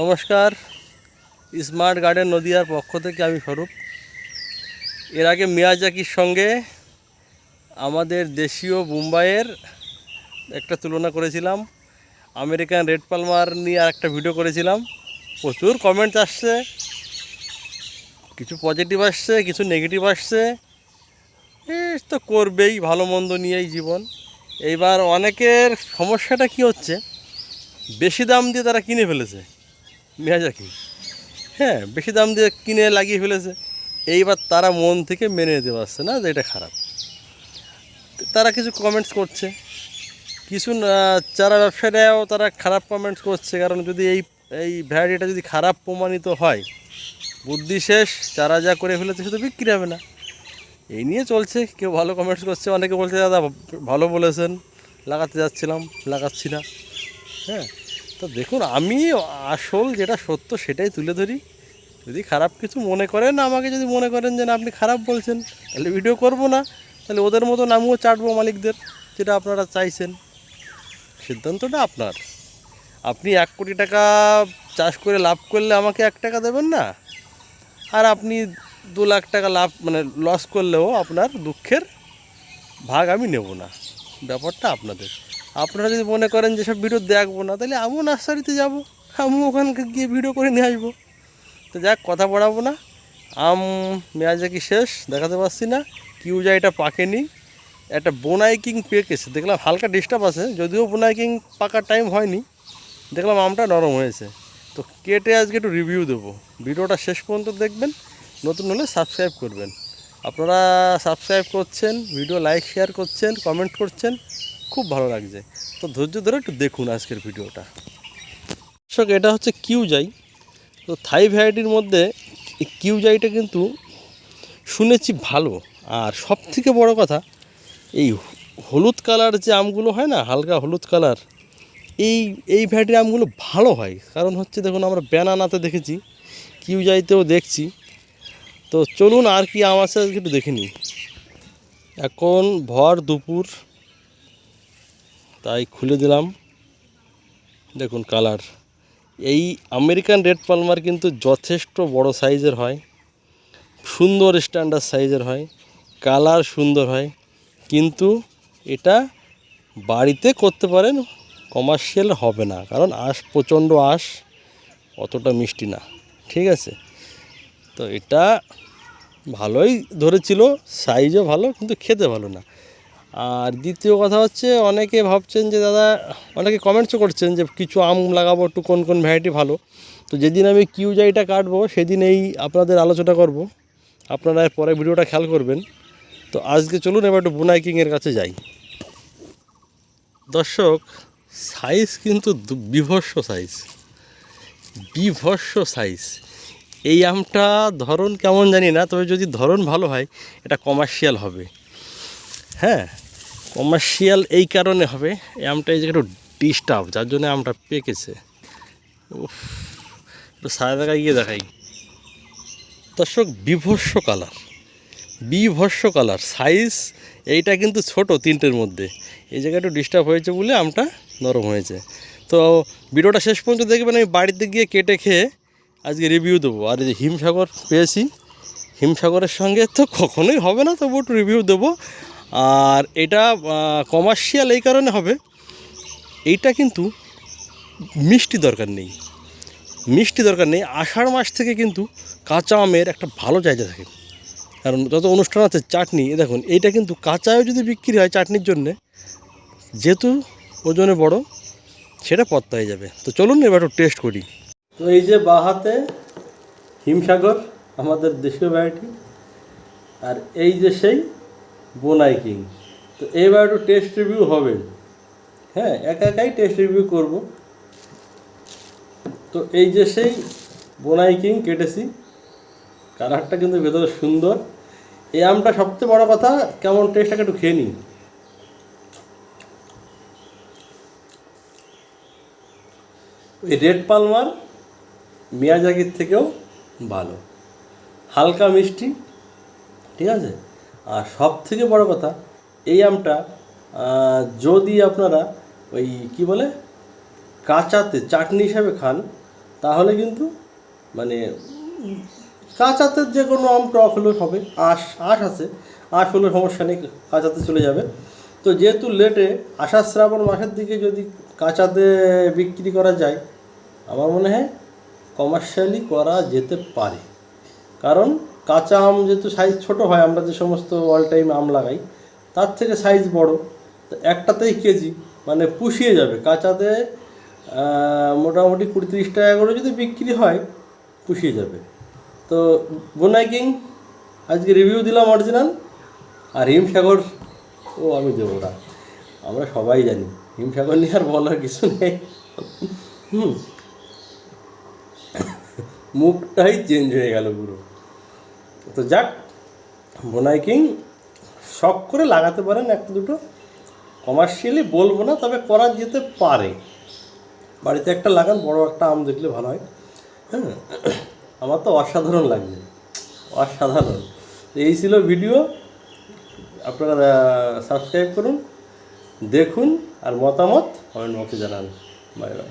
নমস্কার। Smart garden নদিয়ার পক্ষ থেকে আমি স্বরূপ। এর আগে মিয়াজাকির সঙ্গে আমাদের দেশীয় মুম্বাইয়ের একটা তুলনা করেছিলাম। আমেরিকান রেড পালমার নিয়ে আর একটা ভিডিও করেছিলাম। প্রচুর কমেন্টস আসছে। কিছু পজিটিভ আসছে, কিছু নেগেটিভ আসছে। তো করবেই, ভালো মন্দ নিয়েই জীবন। এইবার অনেকের সমস্যাটা কি হচ্ছে? বেশি দাম দিয়ে তারা কিনে ফেলেছে। মিয়াজাকি হ্যাঁ বেশি দাম দিয়ে কিনে লাগিয়ে ফেলেছে। এইবার তারা মন থেকে মেনে নিতে পারছে না যে এটা খারাপ। তারা কিছু কমেন্টস করছে। কিছু চারা ব্যবসায়ীরাও তারা খারাপ কমেন্টস করছে। কারণ যদি এই এই ভ্যারাইটিটা যদি খারাপ প্রমাণিত হয়, বুদ্ধি শেষ, চারা যা করে ফেলেছে শুধু বিক্রি হবে না। এই নিয়ে চলছে, কেউ ভালো কমেন্টস করছে, অনেকে বলছে, দাদা, ভালো বলেছেন, লাগাতে যাচ্ছিলাম, লাগাচ্ছি না। হ্যাঁ তো দেখুন, আমি আসল যেটা সত্য সেটাই তুলে ধরি। যদি খারাপ কিছু মনে করেন, আমাকে যদি মনে করেন যে না, আপনি খারাপ বলছেন, তাহলে ভিডিও করব না। তাহলে ওদের মতো নামও চাটবো মালিকদের, যেটা আপনারা চাইছেন। সিদ্ধান্তটা আপনার। আপনি এক কোটি টাকা চাষ করে লাভ করলে আমাকে এক টাকা দেবেন না। আর আপনি দু লাখ টাকা লাভ মানে লস করলেও আপনার দুঃখের ভাগ আমি নেব না। ব্যাপারটা আপনাদের। আপনারা যদি মনে করেন যেসব ভিডিও দেখব না, তাহলে আমিও নার্সারিতে যাব, আমিও ওখানকে গিয়ে ভিডিও করে নিয়ে আসব। তো যাক, কথা পড়াবো না। আম মেয়াজাকি শেষ? দেখাতে পারছি না। কিউজা এটা পাকেনি। একটা বোনাইকিং পেকেছে। দেখলাম হালকা ডিস্টার্ব আছে, যদিও বোনাইকিং পাকার টাইম হয়নি। দেখলাম আমটা নরম হয়েছে। তো কেটে আজকে একটু রিভিউ দেবো। ভিডিওটা শেষ পর্যন্ত দেখবেন, নতুন হলে সাবস্ক্রাইব করবেন। আপনারা সাবস্ক্রাইব করছেন ভিডিও লাইক শেয়ার করছেন কমেন্ট করছেন। খুব ভালো লাগছে। তো ধৈর্য ধরে একটু দেখুন আজকের ভিডিওটা। দর্শক, এটা হচ্ছে কিউজাই। তো থাই ভ্যারাইটির মধ্যে এই কিউজাইটা কিন্তু শুনেছি ভালো। আর সব থেকে বড় কথা, এই হলুদ কালার যে আমগুলো হয় না, হালকা হলুদ কালার, এই এই ভ্যারাইটির আমগুলো ভালো হয়। কারণ হচ্ছে দেখুন, আমরা ব্যানানাতে দেখেছি, কিউজাইতেও দেখছি। তো চলুন আর কি আম আছে একটু দেখে নিই। এখন ভর দুপুর তাই খুলে দিলাম। দেখুন কালার। এই আমেরিকান রেড পালমার কিন্তু যথেষ্ট বড় সাইজের হয়। সুন্দর স্ট্যান্ডার্ড সাইজের হয়। কালার সুন্দর হয়। কিন্তু এটা বাড়িতে করতে পারেন, কমার্শিয়াল হবে না। কারণ আঁশ, প্রচণ্ড আঁশ, অতটা মিষ্টি না। ঠিক আছে? তো এটা ভালোই ধরেছিল, সাইজও ভালো, কিন্তু খেতে ভালো না। আর দ্বিতীয় কথা হচ্ছে, অনেকে ভাবছেন যে, দাদা, অনেকে কমেন্টসও করছেন যে, কিছু আম লাগাবো একটু, কোন কোন ভ্যারাইটি ভালো? তো যেদিন আমি কিউজাইটা কাটবো, সেদিন এই আপনাদের আলোচনা করব। আপনারা পরে ভিডিওটা খেয়াল করবেন। তো আজকে চলুন, এবার একটু বুনাইকিংয়ের কাছে যাই। দর্শক সাইজ কিন্তু বিভৎস সাইজ বিভৎস সাইজ এই আমটা ধরন কেমন জানি না, তবে যদি ধরন ভালো হয়, এটা কমার্শিয়াল হবে। হ্যাঁ কমার্শিয়াল এই কারণে হবে, এই আমটা এই যে একটু ডিস্টার্ব যার জন্য আমটা পেকেছে। একটু সাদা দেখায় গিয়ে দেখাই। দর্শক বিভৎস কালার বিভৎস কালার সাইজ এইটা কিন্তু ছোট তিনটের মধ্যে। এই জায়গায় একটু ডিস্টার্ব হয়েছে বলে আমটা নরম হয়েছে। তো ভিডিওটা শেষ পর্যন্ত দেখবেন, আমি বাড়িতে গিয়ে কেটে খেয়ে আজকে রিভিউ দেবো। আর এই যে হিমসাগর পেয়েছি, হিমসাগরের সঙ্গে তো কখনোই হবে না তবু একটু রিভিউ দেবো। আর এটা কমার্শিয়াল এই কারণে হবে, এইটা কিন্তু মিষ্টি দরকার নেই। মিষ্টি দরকার নেই, আষাঢ় মাস থেকে কিন্তু কাঁচা আমের একটা ভালো চাহিদা থাকে। কারণ যত অনুষ্ঠান আছে, চাটনি দেখুন, এইটা কিন্তু কাঁচাও যদি বিক্রি হয় চাটনির জন্যে, যেহেতু ওজনে বড়, সেটা পত্তা হয়ে যাবে। তো চলুন এবার একটু টেস্ট করি। তো এই যে বাহাতে হিমসাগর, আমাদের দেশীয় ভ্যারাইটি আর এই যে সেই বোনাই কিং তো এবার একটু টেস্ট রিভিউ হবে। হ্যাঁ একা একাই টেস্ট রিভিউ করব। তো এই যে সেই বোনাই কিং কেটেছি। কালারটা কিন্তু ভেতরে সুন্দর। এই আমটা সবচেয়ে বড় কথা, কেমন টেস্টটাকে একটু খেয়ে নিই। ওই রেড পালমার মিয়াজাকির থেকেও ভালো। হালকা মিষ্টি, ঠিক আছে? আর সব থেকে বড় কথা, এই আমটা যদি আপনারা ওই কি বলে, কাঁচাতে চাটনি হিসাবে খান, তাহলে কিন্তু মানে কাঁচাতে যে কোনো আম, টক হলেও হবে, আঁশ আঁশ আছে, আঁশ হলে সমস্যা নেই, কাঁচাতে চলে যাবে। তো যেহেতু লেটে আষাঢ় শ্রাবণ মাসের দিকে যদি কাঁচাতে বিক্রি করা যায়, আমার মনে হয় কমার্শিয়ালি করা যেতে পারে। কারণ কাঁচা আম যেহেতু সাইজ ছোট হয়, আমরা যে সমস্ত অল টাইম আম লাগাই, তার থেকে সাইজ বড়। তো একটাতেই কেজি মানে পুষিয়ে যাবে। কাঁচাতে মোটামুটি কুড়ি তিরিশ টাকা করে যদি বিক্রি হয়, পুষিয়ে যাবে। তো বোনাই কিং আজকে রিভিউ দিলাম অরিজিনাল আর হিমসাগর, ও, আমি দেবো না। আমরা সবাই জানি। হিমসাগর নিয়ে আর বলার কিছু নেই। হুম। মুখটাই চেঞ্জ হয়ে গেল পুরো। তো যাক, বোনাই কিং শখ করে লাগাতে পারেন একটা দুটো। কমার্শিয়ালি বলব না, তবে করা যেতে পারে। বাড়িতে একটা লাগান, বড় একটা আম দেখলে ভালো হয়। হ্যাঁ আমার তো অসাধারণ লাগছে, অসাধারণ। এই ছিল ভিডিও। আপনারা সাবস্ক্রাইব করুন, দেখুন, আর মতামত কমেন্ট বক্সে জানান। Bye bye.